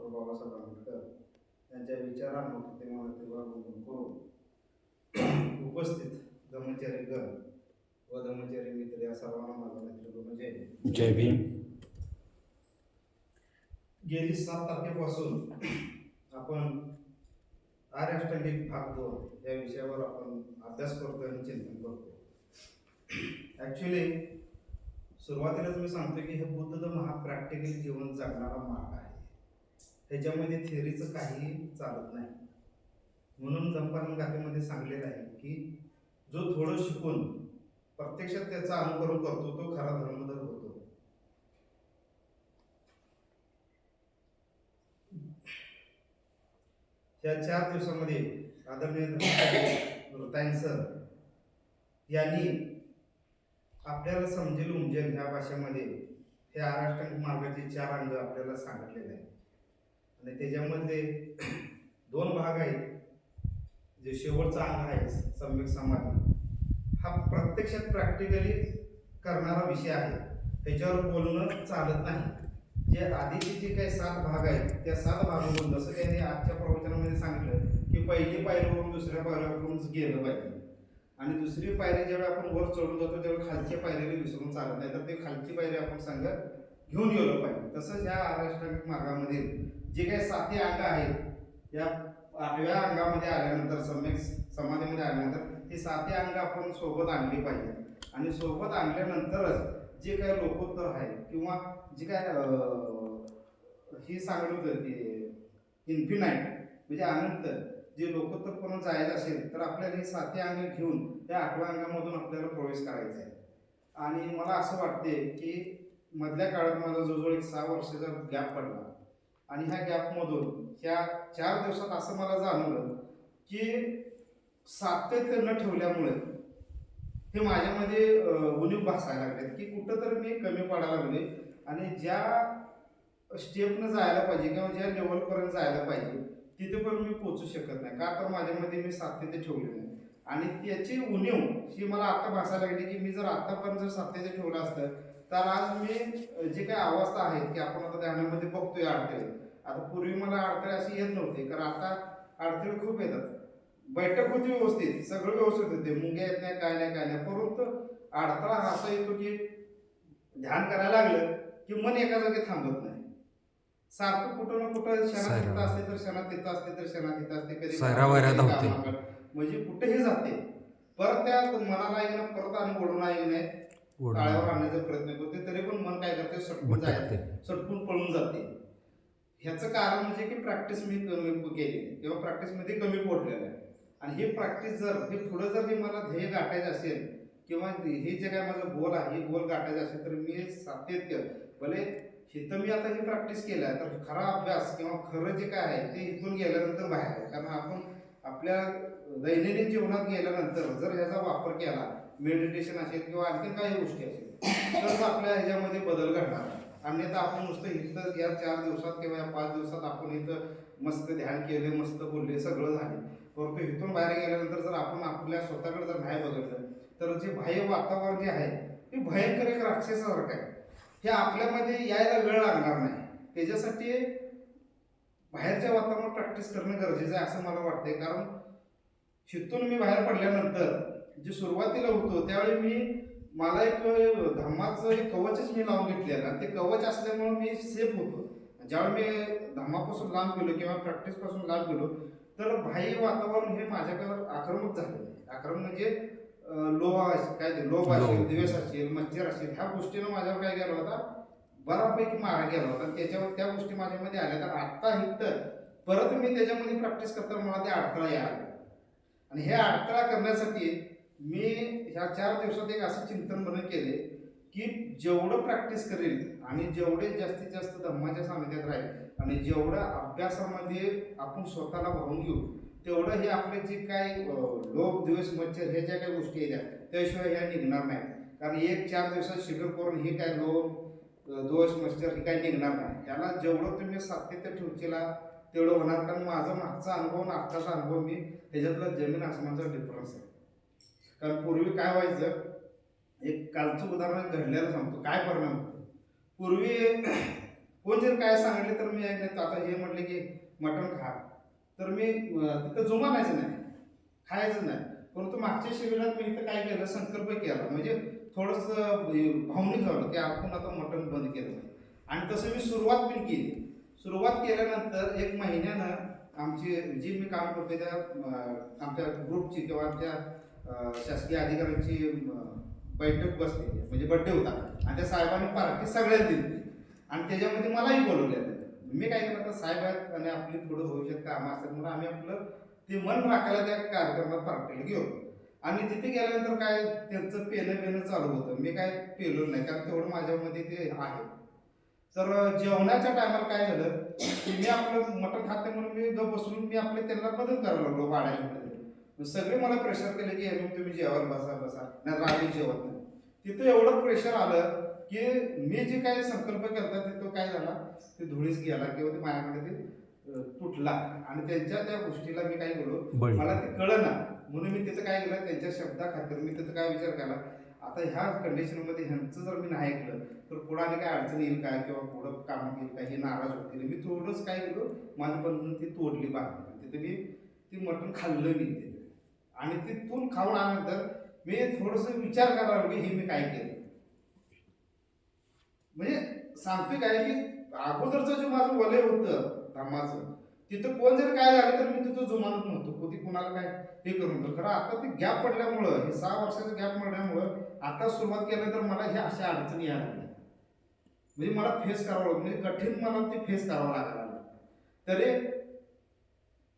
Doctor Babasaheb Ambedkar यांच्या विचारांवर ते मनातील वागणूक करून उपस्थित ब्रह्मचारी गण व ब्रह्मचारी मित्र या सर्वांना माझा नेतृत्व म्हणजे जय भीम. गेली सात तारखेपासून आपण आर्य अष्टांगिक भाग दोन या विषयावर आपण अभ्यास करतोय आणि चिंतन करतोय. ॲक्च्युली सुरुवातीलाच मी सांगतो की हे बुद्ध हा प्रॅक्टिकली जीवन जगणारा मार्ग आहे. त्याच्यामध्ये थिअरीचं काही चालत नाही. म्हणून चंपारण काकेमध्ये सांगलेलं आहे की जो थोडं शिकून प्रत्यक्षात त्याचं अनुकरण करतो तो खरा धर्मधर होतो. या चार दिवसामध्ये आदरणीय धर्मचारी सर यांनी आपल्याला समजेल उमजेल ह्या भाषेमध्ये हे आराष्ट्रांग मार्गाचे चार अंग आपल्याला सांगितलेले आहेत. आणि त्याच्यामध्ये दोन भाग आहेत जे शेवटचा अंग आहे सम्यक समाधी. हा प्रत्यक्षात प्रॅक्टिकली करणारा विषय आहे. त्याच्यावर बोलणं चालत नाही. जे आधीचे जे काही सात भाग आहेत त्या सात भागामधून जसं त्यांनी आजच्या प्रवचनामध्ये सांगितलं की पहिली पायरीवरून दुसऱ्या पायरीवरून गेलं पाहिजे. आणि दुसरी पायरी ज्यावेळी आपण वर चढून जातो त्यावेळी खालच्या पायरीला विसरून चालत नाही. तर ते खालची पायरी आपण सांगत घेऊन गेलो पाहिजे. तसंच ह्या आराष्ट्रामिक मार्गामध्ये जे काही साती अंग आहेत या आठव्या अंगामध्ये आल्यानंतर सम्यक समाधीमध्ये आल्यानंतर हे साती अंग आपण सोबत आणली पाहिजे आणि सोबत आणल्यानंतरच जे काही लोकोत्तर आहे किंवा जे काय हे ही होतं की इन्फिनाईट म्हणजे अनंत जे लोकोत्तरपर्यंत जायचं असेल तर आपल्याला हे साती अंग घेऊन त्या आठव्या अंगामधून आपल्याला प्रवेश करायचा आहे. आणि मला असं वाटते की मधल्या काळात माझा जवळजवळ एक सहा वर्षाचा गॅप पडला. आणि ह्या गॅपमधून ह्या चार दिवसात असं मला जाणवलं की सातत्य न ठेवल्यामुळे हे माझ्यामध्ये उणीव भासायला लागलेत की कुठं तर मी कमी पडायला लागले आणि ज्या स्टेपनं जायला पाहिजे किंवा ज्या लेवलपर्यंत जायला पाहिजे तिथे पण मी पोचू शकत नाही. का तर माझ्यामध्ये मी सातत्य ठेवले नाही आणि त्याची उणीव ही मला आता भासायला लागली की मी जर आतापर्यंत जर सातत्य ठेवलं असतं तर आज मी जे काही अवस्था आहेत की आपण आता ध्यानामध्ये बघतोय अडथळे. आता पूर्वी मला अडथळे असे येत नव्हते कारण आता अडथळे खूप येतात. बैठक होती व्यवस्थित सगळं व्यवस्थित होते. मुंग्या येत नाही काय नाही काय नाही. परंतु अडथळा हा असा येतो की ध्यान करायला लागलं की मन एका जागी थांबत नाही. सारखं कुठं ना कुठं क्षणात सायरा. तिथं असते तर क्षणात तिथं असते तर क्षणात तिथं असते. कधी. म्हणजे कुठेही जाते. परत त्या मनाला येणं परत आणि ओढून येणे काळावर आणण्याचा प्रयत्न करते तरी पण मन काय करते? सटकून जायचं. भटकते सटकून पळून जाते. ह्याचं कारण म्हणजे की प्रॅक्टिस मी कमी केली किंवा प्रॅक्टिसमध्ये कमी पोटलेलं आहे. आणि हे प्रॅक्टिस जर हे पुढं जर हे मला ध्येय गाठायचं असेल किंवा हे जे काय माझं गोल आहे हे गोल गाठायचं असेल तर मी हे सातत्य भले इथं मी आता ही प्रॅक्टिस केल्या तर खरा अभ्यास किंवा खरं जे काय आहे ते इथून गेल्यानंतर बाहेर आहे. कारण आपण आपल्या दैनंदिन जीवनात गेल्यानंतर जर ह्याचा वापर केला मेडिटेशन असेल किंवा आणखी काही गोष्टी असेल तर आपल्या ह्याच्यामध्ये बदल घडणार. अन्यथा आपण नुसतं इथं या चार दिवसात किंवा या पाच दिवसात आपण इथं मस्त ध्यान केले मस्त बोलले सगळं झाले. परंतु इथून बाहेर गेल्यानंतर जर आपण आपल्या स्वतःकडे जर नाही बघितलं तर जे बाह्य वातावरण जे आहे ते भयंकर एक राक्षसासारखं आहे. हे आपल्यामध्ये यायला वेळ लागणार नाही. त्याच्यासाठी बाहेरच्या वातावरणात प्रॅक्टिस करणं गरजेचं आहे असं मला वाटतंय. कारण शितून मी बाहेर पडल्यानंतर जे सुरुवातीला होतो त्यावेळी मी मला एक धम्माचं एक कवचच मी लावून घेतलेलं आणि ते कवच असल्यामुळे मी सेफ होतो. ज्यावेळी मी धम्मापासून लांब गेलो किंवा प्रॅक्टिसपासून लांब गेलो तर बाह्य वातावरण हे माझ्याकडे आक्रमक झालं. आक्रमक म्हणजे असेल, काय ते लोभ असेल. द्वेष असेल मच्छर असेल ह्या गोष्टीनं माझ्यावर काय गेला होता बऱ्यापैकी मारा गेला होता. त्याच्यावर त्या गोष्टी माझ्यामध्ये आल्या. तर आत्ता इथं परत मी त्याच्यामध्ये प्रॅक्टिस करताना मला ते अडथळा यायला. आणि हे अडथळा करण्यासाठी मी ह्या चार दिवसात एक असं चिंतन बनन केले की जेवढं प्रॅक्टिस करेल आणि जेवढे जास्तीत जास्त धम्माच्या सानिध्यात राहील आणि जेवढं अभ्यासामध्ये आपण स्वतःला भरून घेऊ तेवढं हे आपले जे काय लोक दिवस मच्छर हे ज्या काही गोष्टी येत्या त्याशिवाय ह्या निघणार नाही कारण एक चार दिवसात शिबिर करून हे काय लोभ दोष मच्छर हे काय निघणार नाही. त्याला जेवढं तुम्ही सातत्य ठेवचेला तेवढं होणार. कारण माझा मागचा अनुभव आणि आत्ताचा अनुभव मी त्याच्यातला जमीन आसमानचा डिफरन्स आहे. कारण पूर्वी काय व्हायचं एक कालचं उदाहरण घडलेलं सांगतो. काय परिणाम पूर्वी कोण जर काय सांगितले तर मी आता हे म्हटले की मटण खा. तर मी तिथं जुमानायचं नाही. खायचं नाही. परंतु मागच्या शिबिरात मी इथं काय केलं? संकल्प केला. म्हणजे थोडंसं भावनिक झालं की आपण आता मटण बंद केलं. आणि तसं मी सुरुवात पण केली. सुरुवात केल्यानंतर एक महिन्यानं आमची जी मी काम करते त्या आमच्या ग्रुपची किंवा आमच्या शासकीय अधिकाऱ्यांची बैठक बसते. म्हणजे बड्डे होता. आणि त्या साहेबांनी पार्टी सगळ्यात दिली. आणि त्याच्यामध्ये मलाही बोलवलं मी काय केलं तर साहेब आहेत आणि आपली थोडं भविष्यात कामं असतात म्हणून आम्ही आपलं ते मन राखायला त्या कार्यक्रमात पार्टीला घेऊ आणि तिथे गेल्यानंतर काय त्यांचं पेनं पेनं चालू होतं. मी काय पेलो नाही कारण तेवढं माझ्यामध्ये ते आहे. तर जेवणाच्या टायमाला काय झालं की मी आपलं मटण खाते म्हणून मी बसून मी आपले त्यांना मदत करायला लागलो वाढायला सगळे मला प्रेशर केले की "हे तुम्ही जेवायला बसा बसा. नाही रात्री जेवत नाही. तिथं एवढं प्रेशर आलं की मी जे काही संकल्प करतात ते तो काय झाला? ते धुळीस गेला किंवा ते माझ्याकडे ते तुटला. आणि त्यांच्या त्या गोष्टीला मी काय केलो मला ते कळना. म्हणून मी तिथं काय केलं त्यांच्या शब्दाखातीर मी तिथं काय विचार केला आता ह्या कंडिशनमध्ये ह्यांचं जर मी नाही ऐकलं तर पुढं आणि काय अडचण येईल काय? किंवा पुढं कामात येईल काय? हे नाराज होतील. मी थोडंच काय केलं माझं बंधन ती तोडली बाहेर तिथे मी ती मटण खाल्लं मी. आणि तिथून खाऊन आल्यानंतर मी थोडंसं विचार करायला लागलो हे मी काय केलं? म्हणजे सांगतोय काय की अगोदरचं जे माझं वलय होतं कामाचं तिथं कोण जर काय झालं तर मी तिथं जुमानत नव्हतो. कधी कोणाला काय हे करून खरं आता ते गॅप पडल्यामुळं हे सहा वर्षाचं गॅप पडल्यामुळं आता सुरुवात केलं तर मला ह्या अशा अडचणी यायला लागल्या. म्हणजे मला फेस करावं लागलं. म्हणजे कठीण मला ते फेस करावं लागायला लागलं. तरी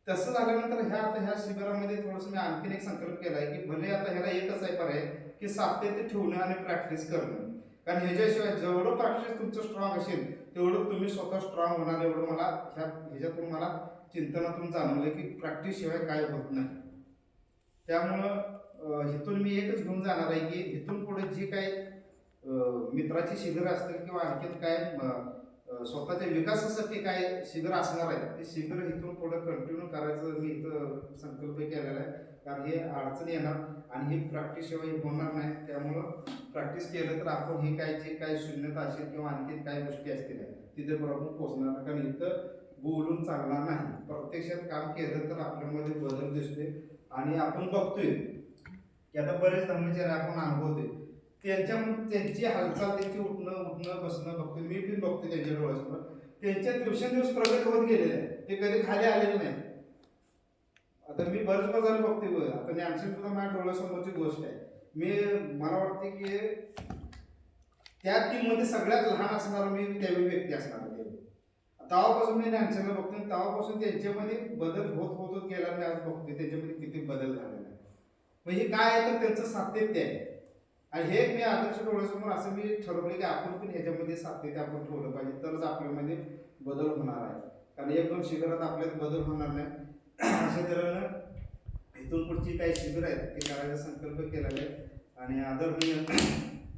तसं झाल्यानंतर ह्या आता ह्या शिबिरामध्ये थोडंसं मी आणखीन एक संकल्प केला आहे की भले आता ह्याला एकच आहे पर्याय की सातत्य ठेवणं आणि प्रॅक्टिस करणं. कारण ह्याच्याशिवाय जेवढं प्रॅक्टिस तुमचं स्ट्रॉंग असेल तेवढं तुम्ही स्वतः स्ट्रॉंग होणार एवढं मला ह्या ह्याच्यातून मला चिंतनातून जाणवलं की प्रॅक्टिस शिवाय काय होत नाही. त्यामुळं इथून मी एकच घेऊन जाणार आहे की इथून पुढे जी काय मित्राची शिबिर असतील किंवा आणखीन काय स्वतःच्या विकासासाठी काय शिबिर असणार आहे? ते शिबिर इथून पुढे कंटिन्यू करायचं मी इथं संकल्प केलेला आहे. कारण हे अडचण येणार आणि ही प्रॅक्टिस शिवाय होणार नाही. त्यामुळं प्रॅक्टिस केलं तर आपण हे काय जे काय शून्यता असेल किंवा आणखी काय गोष्टी असतील तिथे बरोबर पोहोचणार. कारण इथं बोलून चालणार नाही. प्रत्यक्षात काम केलं तर आपल्यामध्ये बदल दिसते आणि आपण बघतोय की आता बरेच धर्मचारी आपण अनुभवतोय. त्यांच्या त्यांची हालचाल त्यांची उठणं उठणं बसणं बघते मी पण बघते त्यांच्या डोळ्यासमोर. त्यांच्या दिवसेंदिवस प्रगत होत गेलेले आहे. ते कधी खाली आलेले नाही. आता मी बरंच बाजार बघते आता ज्ञानसिंग सुद्धा माझ्या डोळ्यासमोरची गोष्ट आहे. मी मला वाटते की त्या टीममध्ये सगळ्यात लहान असणारा मी त्यावेळी व्यक्ती असणार होते. तेव्हापासून मी ज्ञानसिंगला बघतो आणि तेव्हापासून त्यांच्यामध्ये बदल होत होत होत गेला. मी आज बघते त्यांच्यामध्ये किती बदल झालेला आहे मग हे काय आहे? तर त्यांचं सातत्य आहे. आणि हे मी आदर्श डोळ्यासमोर असं मी ठरवलं की आपण पण ह्याच्यामध्ये सातत्य आपण ठेवलं पाहिजे. तरच आपल्यामध्ये बदल होणार आहे. कारण एक दोन शिबिरात आपल्यात बदल होणार नाही. अशा तऱ्हेनं इथून पुढची काही शिबिर आहेत ते करायचा संकल्प केलेला आहे. आणि आदरणीय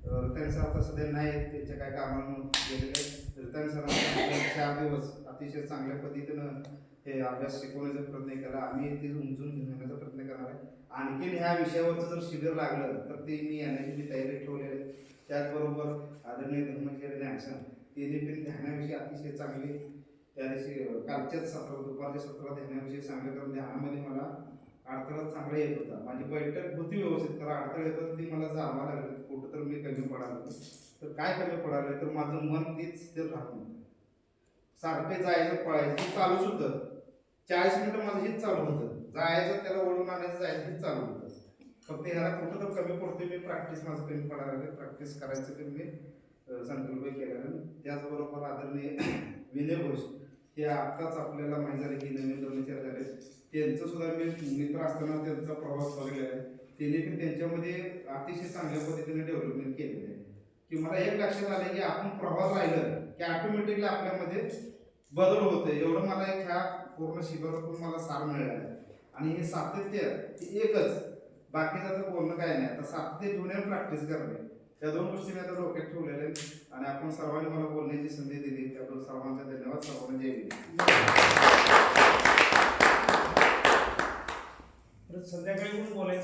रतन सर आता सध्या नाही आहेत त्यांच्या काय कामांना गेलेले आहेत. रतन सरांनी चार दिवस अतिशय चांगल्या पद्धतीनं हे अभ्यास शिकवण्याचा प्रयत्न केला. आम्ही ते उमजून घेण्याचा प्रयत्न करणार आहे. आणखीन ह्या विषयावरचं जर शिबिर लागलं तर ते मी येण्याची मी तयारी ठेवलेली आहे त्याचबरोबर आदरणीय धर्मचारी ज्ञानसन तिने पण ध्यानाविषयी अतिशय चांगली त्या दिवशी कालच्याच सत्र दुपारच्या सत्रात ध्यानाविषयी सांगितलं कारण ध्यानामध्ये मला अडथळा चांगला येत होता. माझी बैठक होती व्यवस्थित करा अडथळा येत होता ती मला जावा लागलं. कुठं तर मी कमी पडालो. तर काय कमी पडालं तर माझं मन तेच स्थिर राहत. नव्हतं सारखे जायचं पळायचं चालूच होतं. चाळीस मिनिटं माझं हेच चालू होतं. जायचं त्याला ओढून आणायचं जायचं हेच चालू होतं. फक्त ह्याला कुठं तर कमी पडतोय मी प्रॅक्टिस माझं कमी पडायला लागले प्रॅक्टिस करायचं तर मी संकल्प केला आणि त्याचबरोबर आदरणीय विनय घोष हे आत्ताच आपल्याला माहीत झाले की नवीन कर्मचारी झाले. त्यांचं सुद्धा मी मित्र असताना त्यांचा प्रवास बघितला आहे. त्यांनी पण त्यांच्यामध्ये अतिशय चांगल्या पद्धतीने डेव्हलपमेंट केलेलं आहे. की मला एक लक्षात आलं की आपण प्रवास राहिलं की ऑटोमॅटिकली आपल्यामध्ये बदल होतोय. एवढं मला एक ह्या पूर्ण शिबिरातून मला सार मिळालं आहे आणि हे सातत्य एकच. बाकीचं तर बोलणं काय नाही. आता सातत्य ठेवणे प्रॅक्टिस करणे. त्या दोन गोष्टी मी आता डोक्यात ठेवलेल्या आहेत. आणि आपण सर्वांनी मला बोलण्याची संधी दिली. त्याबद्दल सर्वांचा धन्यवाद. सर्वांना जय संध्याकाळी पण बोलायचं.